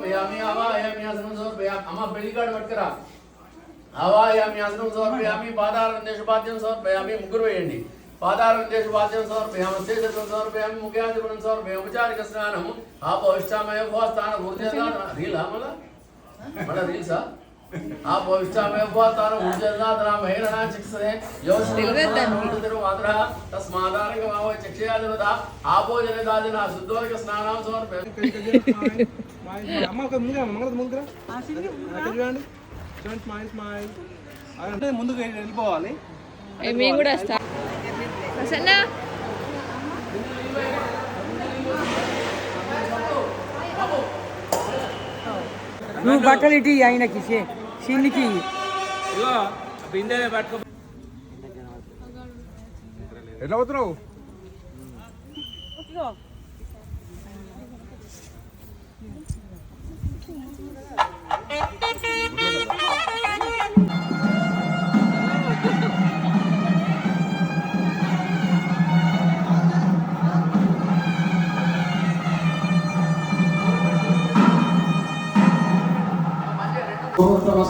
సమర్పయామి ఆవాయామి ఆసనం సమర్పయామి అమ్మ పెళ్ళి పట్టుకురా ఆవాయామి ఆసనం సమర్పయామి పాదారం దేశపాద్యం సమర్పయామి ముగ్గురు వేయండి పాదారం దేశపాద్యం సమర్పయామి శేషం సమర్పయామి ముఖ్యాధిపనం సమర్పయామి ఉపచారిక స్నానం ఆపవిష్టామయ భోస్థానం ఊర్జనాథ రీలా మళ్ళా మళ్ళా రీల్సా ఆపవిష్టామయ భోస్థానం ఊర్జనాథ మహిళనా చిక్సే మాత్ర తస్మాదారక మావ చక్షయాజనత ఆపోజనదాజన శుద్ధోదక స్నానం సమర్పయామి అమ్మ ఒక ముందుగా మంగళ ముందుగా అక్కడ చూడండి చూడండి స్మైల్ స్మైల్ అంటే ముందుకు వెళ్ళిపోవాలి ఏ, మేము కూడా వస్తాం ప్రసన్న నువ్వు బట్టలు ఇటు ఇయ్యి ఆయనకి పట్టుకో. ఎట్లా పోతున్నావు?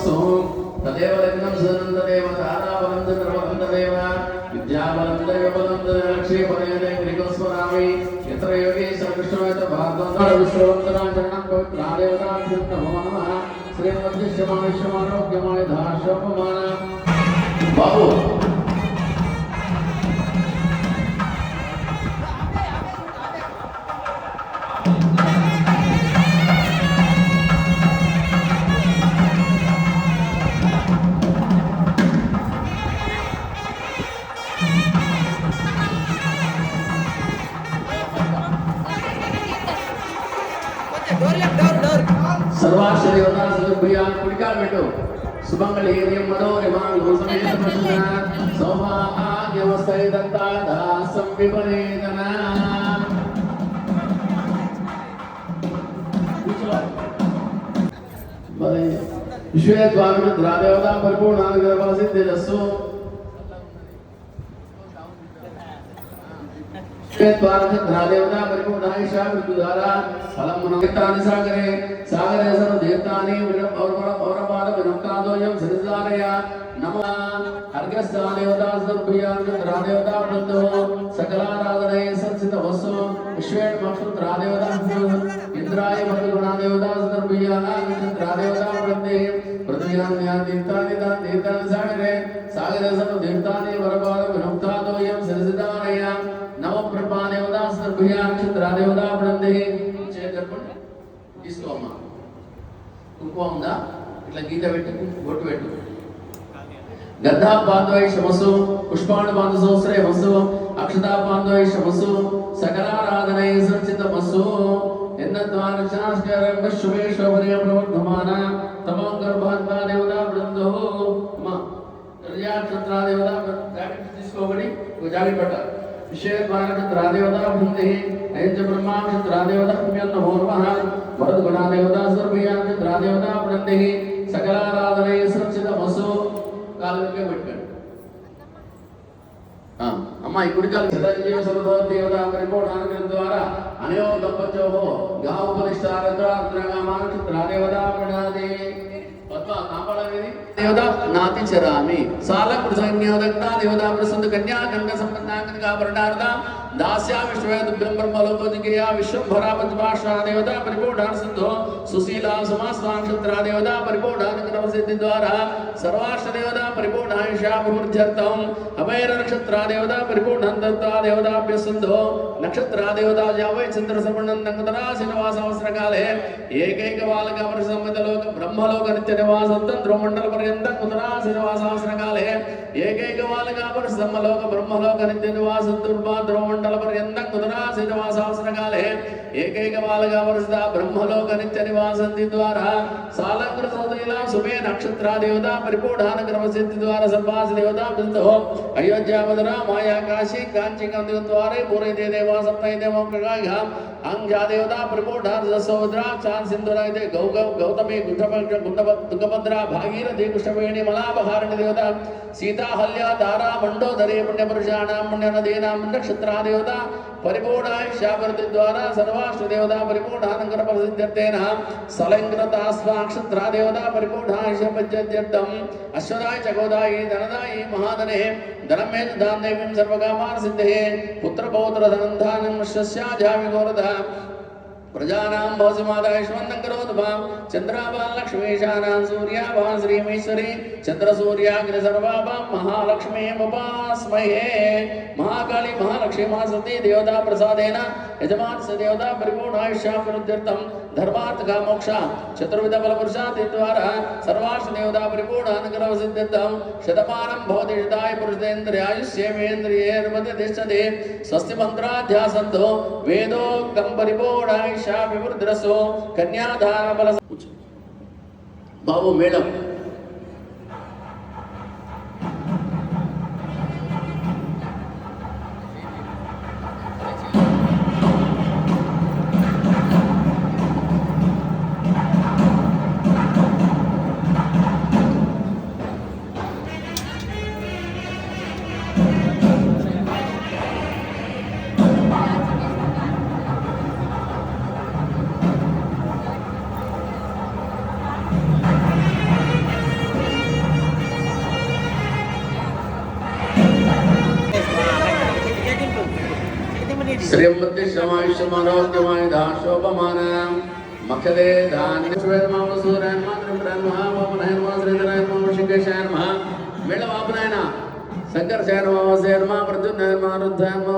ముహూర్తమస్తు తదేవ లగ్నం సదనం తారావరం చంద్రవరందదేవ చంద్రబలం తదేవ విద్యాబలం దైవ బలం లక్ష్మీ పదయతే గ్రీకస్వరామి యత్ర యోగేశ్వర కృష్ణవేత భాగవత విశ్వవంతరాచరణం పవిత్రాదేవతాభ్యం నమో నమః. శ్రీమద్విశ్వమావిశ్వమారోగ్యమాయ ధార్షోపమాన. బాబు ಸರ್ವಾಶ್ರಯ ಸುಭಯ ಕುಡಿಕಾಡ್ಬಿಟ್ಟು ಸುಭಂಗಳಿ ಮನೋರಿಮ ದ್ರಾದೇವತಾ ಪರಿಪೂರ್ಣಾನುಗ್ರಹ ಸಿದ್ಧಿರಸ್ಸು ద్వామిన ద్రాదేవతా పరిపూర్ణానుగ్రహ సిద్ధిరస్సు దేవతా పరిపూర్ణాయిషా మృత్యుధారా ఫలం మనోక్తాని సాగరే సాగరే సర్వ దేవతాని పౌరపాద వినక్తాదోయం సరిసారయ నమ అర్ఘస్తా దేవతా సర్భయాన్ రాదేవతా వృందో సకలారాధనయ సంసిత వస్సు విశ్వేణ మక్షుత్ రాదేవతా ఇంద్రాయ భద్రగుణా దేవతా సర్భయాన్ రాదేవతా వృందే దేవతా నక్షత్ర దేవతా బృందే చెప్పండి తీసుకో కుంకుమ ఉందా ఇట్లా గీత పెట్టి బొట్టు పెట్టు. గద్దా బాంధవై శమసు పుష్పాణు బాంధ సంవత్సరే వసు అక్షతా బాంధవై శమసు సకలారాధనై సంచిత వసు ఎన్నద్వారక్షణాస్కారం శుభే శోభనయ ప్రవర్ధమాన తమో గర్భాత్మా దేవతా బృందో. అమ్మా నక్షత్ర దేవతా జాకెట్ తీసుకోబడి ఒక జాకెట్ పట్టాలి. విషయద్వారక్షత్రాదేవతా బృందే అయంచ బ్రహ్మాక్షత్రాదేవతా పుణ్యన్న పూర్వః వరదగుణాదేవతా సర్వయాక్షత్రాదేవతా బృందే సకలారాధనయ సంచిత మసు కాలుగా పెట్టాడు అమ్మ ఈ కుడికాలు సదాజీవ సర్వతో దేవతా పరిపూర్ణానుగ్రహం ద్వారా అనయో దంపత్యోహో గా ఉపనిష్టారంధ్రాంధ్రగామానక్షత్రాదేవతా ప్రణాదే పద్మ కాపాడవేది దేవత నాతి చరామి. సాల కృతజ్ఞోదగ్న దేవతా ప్రసంత కన్యా గంగ సంబంధాంగనిగా పరిణారద దాస్యా విశ్వేదుభ్యం బ్రహ్మలోకోజికియా విశ్వంభరా పంచభాషా దేవతా పరిపూర్ణాన్ సిద్ధో సుశీలా సుమాస్వాంక్షత్రా దేవతా పరిపూర్ణానుగ్రహ సిద్ధి ద్వారా సర్వాష్ట దేవత పరిపూర్ణాయుషాభివృద్ధ్యర్థం అభైర నక్షత్రా దేవతా పరిపూర్ణం దేవతాభ్య సిద్ధో నక్షత్రా దేవత జావై చంద్ర సమణం నంగతరా శ్రీనివాస అవసరకాలే ఏకైక బాలక వర్ష సంహితలోక బ్రహ్మలోక నిత్య నివాసంతం ధ్రువమండల పర్యంతం కుతరా శ్రీనివాస అవసరకాలే ఏకైక బాలక వర్ష సమ్మలోక బ్రహ్మలోక నిత్య నివాసం దుర్భా ధ్రువమండల పర్యంతం కుతరా శ్రీనివాస అవసరకాలే ఏకైక బాలక వరుస బ్రహ్మలోక నిత్య నివాసంతి ద్వారా సాలంకృత సోదైల శుభే నక్షత్రా దేవతా పరిపూర్ణాన క్రమ సిద్ధి ద్వారా సర్వాస దేవతా బృందో అయోధ్య మధుర మాయా కాశీ కాంచి కంది ద్వారే పూరైతే దేవా సప్తై దేవం ప్రగాయ అంజా దేవతా పరిపూర్ణాన సౌద్ర చాన్ సింధురైతే గౌ గౌ గౌతమి గుండభ గుండభ తుంగభద్ర భాగీరథి కృష్ణవేణి మలాపహారణి దేవత. సీతా హల్య తారా మండోదరి పుణ్యపురుషాణం పుణ్యనదీనాం నక్షత్రా దేవత. పరిపూర్ణాయుష్యాభివృద్ధి ద్వారా సర్వాష్ట దేవతా పరిపూర్ణానంకర ప్రసిద్ధ్యర్థేన. సలంకృతాస్వాక్షత్రా దేవతా పరిపూర్ణాయుష పద్యర్థం అశ్వదాయ చకోదాయి ధనదాయి మహాధనే. ధనం ధనమే దాన్ దేవీం సర్వకామాన సిద్ధే పుత్రపౌత్ర ధనంధానం శస్యాజామి प्रजानां भवसि माता करोतु भां चन्द्राभां, लक्ष्मीशानां, सूर्याभां, श्रीमेश्वरी। चन्द्रसूर्याग्निसर्वाभां महालक्ष्मीमुपास्महे महाकाली, महालक्ष्मी महा सती देवता प्रसादेन यजमान स देवता, परिपूर्णायुष्याभिवृद्ध्यर्थं ధర్మార్థ మోక్ష చతుర్విధ బల పురుషాది ద్వారా సర్వార్ష దేవతా పరిపూర్ణానుగ్రహ సిద్ధిద్దాం శతమానం భవతి శతాయ పురుషేంద్రియాయుష్యేమేంద్రియేర్మతి తిష్టతి స్వస్తి మంత్రాధ్యాసంతో వేదోక్తం పరిపూర్ణాయుష్యాభివృద్ధిరసో కన్యాదాన బల బాబు మేడం శమాయుష్యమారోగ్యమాయ దాశోపమాన మఖదే ధాన్యశ్వేతమామ సూర్యాన్ మాతృప్రాన్ మహామోహనయన్ మా శ్రీధరాయన్ మహా మేళం ఆపనాయన శంకర శయన మామ శయన్ మా ప్రద్యున్నాయన్ మా రుద్ధాయన్ మా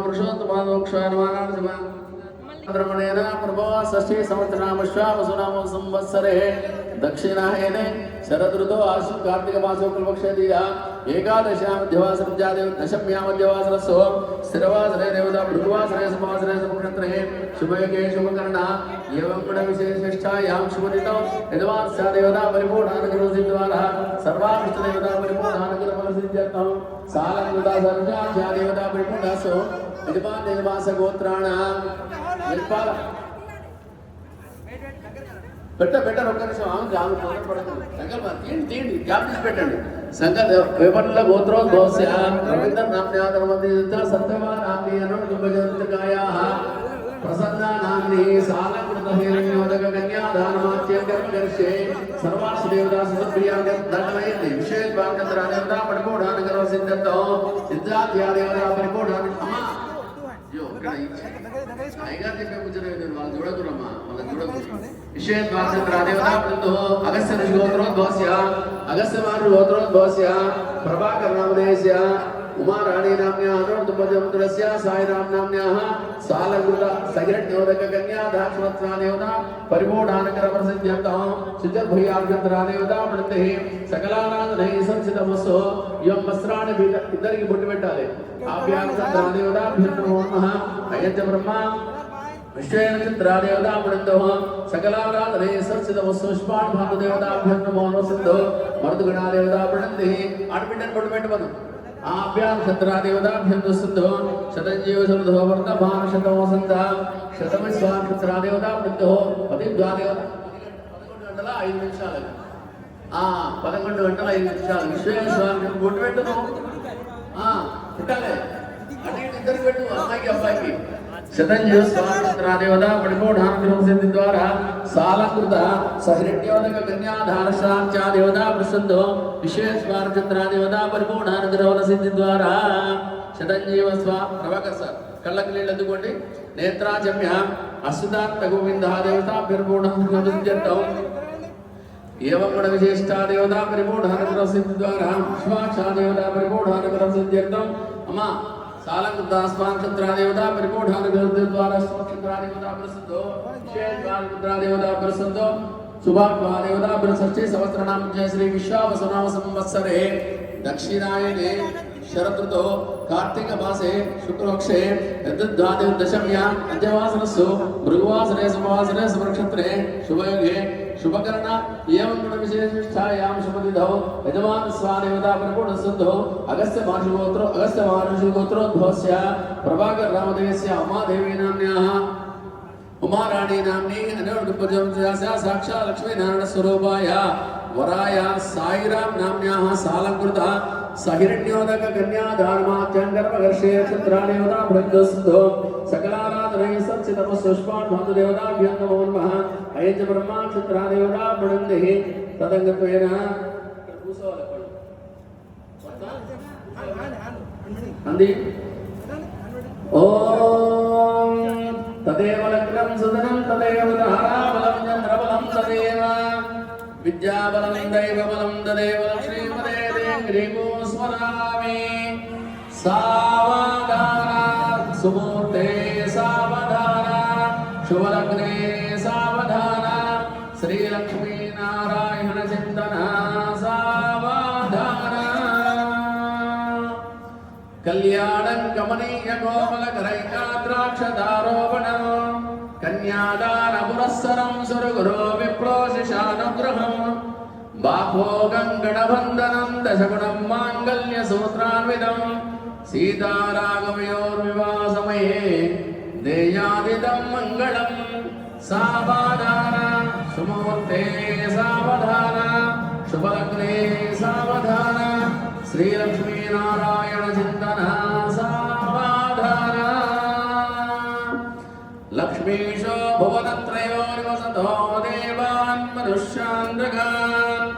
సంవత్సరే దక్షిణాయనే శరదృతో ఆశు కార్తీక మాసో కల్పక్షదీయ ఏకాదశ్యాం మధ్యవాసరం జాదేవ దశమ్యాం మధ్యవాసరస్సు స్థిరవాసరే దేవత భృగువాసరే సువాసరే సునక్షత్రే శుభయోగే శుభకర్ణ ఏవం గుణ విశేషిష్టాయాం శుభదితం యజమానస్య దేవతా పరిపూర్ణానుగ్రహ సిద్ధ్వార సర్వాభిష్ట దేవతా పరిపూర్ణానుగ్రహ సిద్ధ్యర్థం సాలంకృత సర్జాధ్యా దేవతా పరిపూర్ణాసు యజమాన్ యజమాస గోత్రాణ నిర్పాల పెట్ట పెట్టారు ఒక్క నిమిషం. ఆమె ఆమె తొందరపడకండి సంకల్ప తీయండి తీయండి. గ్యాప్ తీసి పెట్టండి. సంకల్ప పేపర్ల గోత్రోద్భవస్య రవీంద్ర నామ్యాధర మంది సత్యవా నామ్ని అనుభజంతకాయా ప్రసన్న నామ్ని సాలకృత హిరణ్యోదక కన్యాదానమాత్య గర్భగర్షే సర్వాసు దేవతా సుప్రియాంగ దండమైంది విషయ భాగంతర దేవతా పరిపూర్ణానుగ్రహ సిద్ధంతో సిద్ధాధ్యా దేవతా దేవతా బృందో అగస్త్య ఋషి గోత్రోద్భవస్య అగస్త్య మారు గోత్రోద్భవస్య ప్రభాకర్ నామదేశస్య ఉమారాణి నామ్యా అనుర్దుపజముద్రస్య సాయిరామ్ నామ్యాః సాలకృత సగిరణ్యోదక కన్యా దాక్షవత్సా దేవత పరిపూర్ణానకర ప్రసిద్ధ్యంతం శుచర్భయాభ్యంతరా దేవత వృత్తి సకలానాథనై సంసితమస్సు ఇవం వస్త్రాన్ని బీట- ఇద్దరికి బొట్టు పెట్టాలి ఆభ్యాంతరా దేవతాభ్యంతరమో నమః అయ్యంత బ్రహ్మ విశ్వేనచంద్రాదేవతా వృందో సకలారాధనే సంసిత పుష్పాన్ భారత దేవతాభ్యంతరమో సిద్ధో మరుదుగణా దేవతా వృంది ఆడబిడ్డను బొట్టు పెట్టమను ఆభ్యాం చంద్రాదేవతాభ్యంతు సిద్ధో శతంజీవ శబ్దో వర్తమాన శతం వసంత శతమిస్వాం చంద్రాదేవతా వృందో పదిద్వాదేవత పదకొండు గంటల ఐదు నిమిషాలు ఆ పదకొండు గంటల ఐదు నిమిషాలు విశ్వేశ్వరాన్ని బొట్టు పెట్టను పుట్టాలే. అటు ఇద్దరు పెట్టు అమ్మాయికి అబ్బాయికి. శతంజీవ స్వామిత్రాదేవత పరిపూర్ణానుగ్రహం సిద్ధి ద్వారా సాలకృత సహృడ్యోదక కన్యాధారశాంత్యా దేవత ప్రసందో విశ్వేశ్వరచంద్రాదేవత పరిపూర్ణానుగ్రహం సిద్ధి ద్వారా. శతంజీవ స్వా ప్రభాకర్ సార్ కళ్ళకి నీళ్ళు అందుకోండి నేత్రాజమ్య అశ్వదాత్త గోవింద దేవత एवं गुण विशिष्टा देवता परिपूर्णानुग्रह सिद्धि द्वारा विश्वाक्षा देवता परिपूर्णानुग्रह सिद्ध्यर्थम अमा सालंकृतास्मान क्षत्रा देवता परिपूर्णानुग्रह सिद्धि द्वारा स्वक्षत्रा देवता प्रसिद्धो विशेषवान रुद्रा देवता प्रसिद्धो सुभाग्वा देवता प्रसष्टि सहस्रनाम जय श्री विश्वावसुनाम संवत्सरे दक्षिणायने शरदृतो कार्तिक मासे शुक्लपक्षे यद्द्वादश दशम्याम् अद्यवासरस्सु भृगुवासरे सुवासरे सुनक्षत्रे शुभयोगे శుభకరణ ఏమంగళ విశేషాయాం శుభవిధౌ యజమాన్ స్వాదేవతా పరిపూర్ణశుద్ధౌ అగస్త్య మహర్షిగోత్రో అగస్త్య మహర్షిగోత్రోద్భవస్య ప్రభాకర్ రామదేవస్య ఉమాదేవి నామ్యాః ఉమారాణి నామ్ని అనువర్గపద్యం చేసా సాక్షాత్ లక్ష్మీనారాయణ స్వరూపాయ. వరాయ సాయిరామ్ నామ్యాః సాలంకృత సహిరణ్యోదక కన్యాధార్మాత్యంగర్వఘర్షే చిత్రాదేవతా భృంగసుద్ధో సకలారాధనై సచ్చితమస్సుష్పాన్ భందుదేవతాభ్యంగమో నమః. ಏನ್ ಬ್ರಹ್ಮ ಚಿತ್ರಾದೇವರ తదంగ ತದಂಗತ್ವೇನ అంది. ఓం తదేవ లగ్నం సుదనం తదేవ ధారాబలం చంద్రబలం తదేవ. విద్యాబలం దైవబలం తదేవ శ్రీపదే గ్రీవో స్మరామి. సావాదానా సుమో కమనీయ కోమల కరైకాద్రాక్షదారోపణం కన్యాదాన పురస్సరం సురగురో విప్రోశిషానుగ్రహం బాహోగం గణబంధనం దశగుణం మాంగల్య సూత్రాన్వితం సీతారాగమయోర్వివాసమయే దేయాదిదం మంగళం సావధాన సుమూర్తే సావధాన శుభలగ్న లక్ష్మీశో భువనత్రయో నివసతో దేవాన్ మనుష్యాంద్రగాన్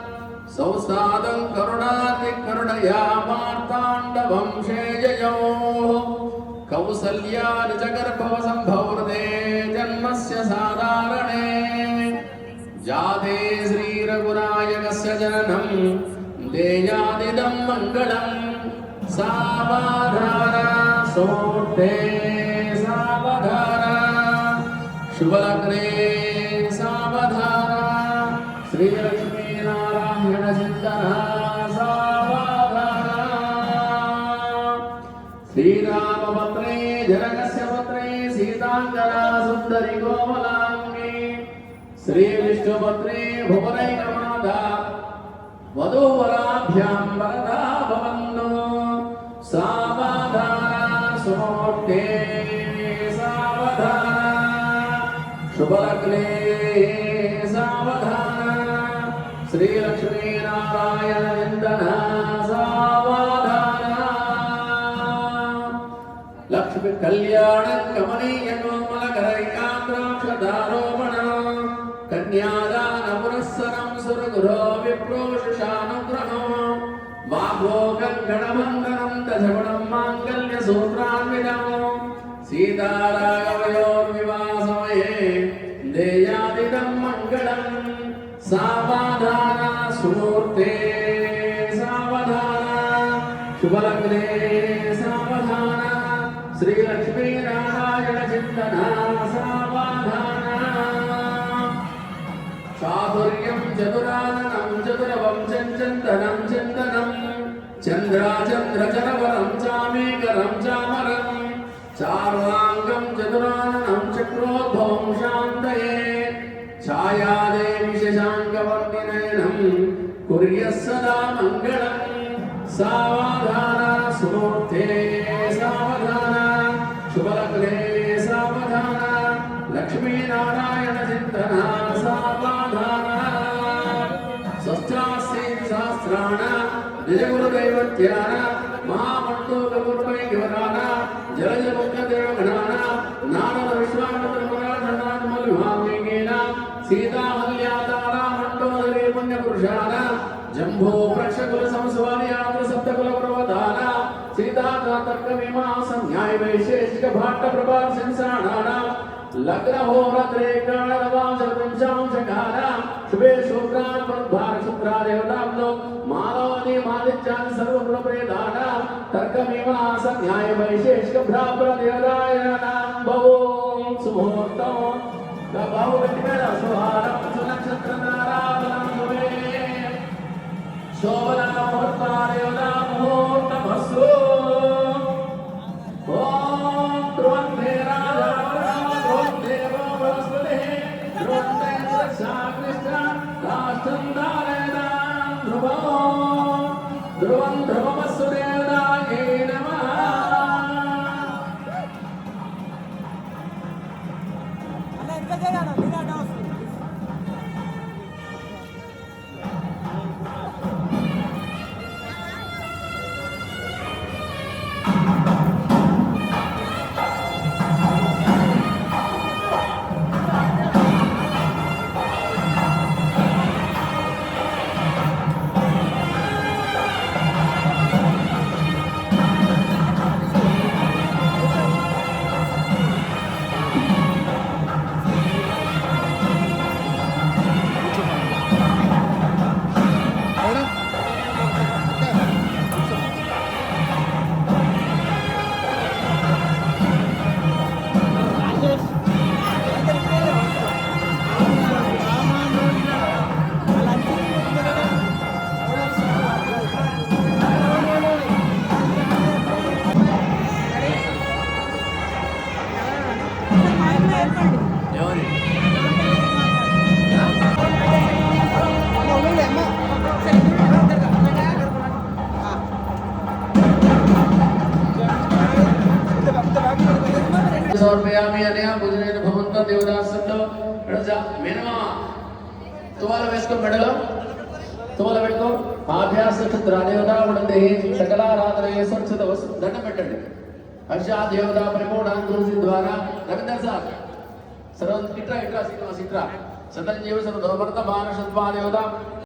సంస్థాతం కరుణాతి కరుణయా మార్తాండవం శేజయో కౌసల్యాని చ గర్భవ సంభవృతే జన్మస్య సాధారణే జాతే శ్రీరఘునాయకస్య జననం శుభలగ్నే సావధాన. శ్రీలక్ష్మీనారాయణ చింతన సావధాన. శ్రీరామపత్రే జనకస్య పత్రే సీతాంగనా సుందరి కోమలాంగి శ్రీ విష్ణుపత్రే భువనైకమాద వధూవరాభ్యా శుభలగ్నే సావధాన శ్రీలక్ష్మీనారాయణ చింతన సావధాన లక్ష్మి కళ్యాణ కమనీయ కోమల కరైకాంద్రాక్షదారోపణ కన్యాదాన పురస్సరం సురగురో విప్రోషానుగ్రహం వాగ్భోగం దశగుణం సూత్రాన్వితం సీతారాగవయో దేయాదిదం మంగళం సావధాన ഛായാദേവി ശശാങ്കവർദ്ധിനയനം കുര്യസദാ മംഗളം സാവാ సీతామల్యాతారామండోదరే పుణ్యపురుషాన జంభో ప్రక్షకుల సంస్వార్యాత్ర సప్తకుల ప్రవధాన సీతాకాతర్క మీమాంస న్యాయ వైశేషిక భాట్ట ప్రభా సంసారాణ లగ్నహోరత్రే కాళరవాంశవింశాంశకార శుభే శుక్రాన్ భార శుక్రాదేవతాంలో మానవాది మాదిత్యాన్ని సర్వగుణ ప్రేదాన తర్క మీమాంస న్యాయ వైశేషిక భ్రాప్ర దేవదాయనాం భవో సుముహూర్తం బాబు పెట్టిన సుహారం సమర్పయామి అనయా భుజనేన భవంత దేవదాసంలో మేనమా. తువాల వేసుకో మెడలో. తువాల పెట్టుకో. ఆభ్యాస క్షత్ర దేవతా ఉండే సకలారాధన సంచిత వస్తు దండం పెట్టండి. హర్షా దేవత పరిపూర్ణాంకురుసి ద్వారా రవీంద్ర సార్. సర్వ ఇట్రా ఇట్రా శ్రీనివాస్ ఇట్రా సతంజీవ సర్వ భర్త భారత దేవత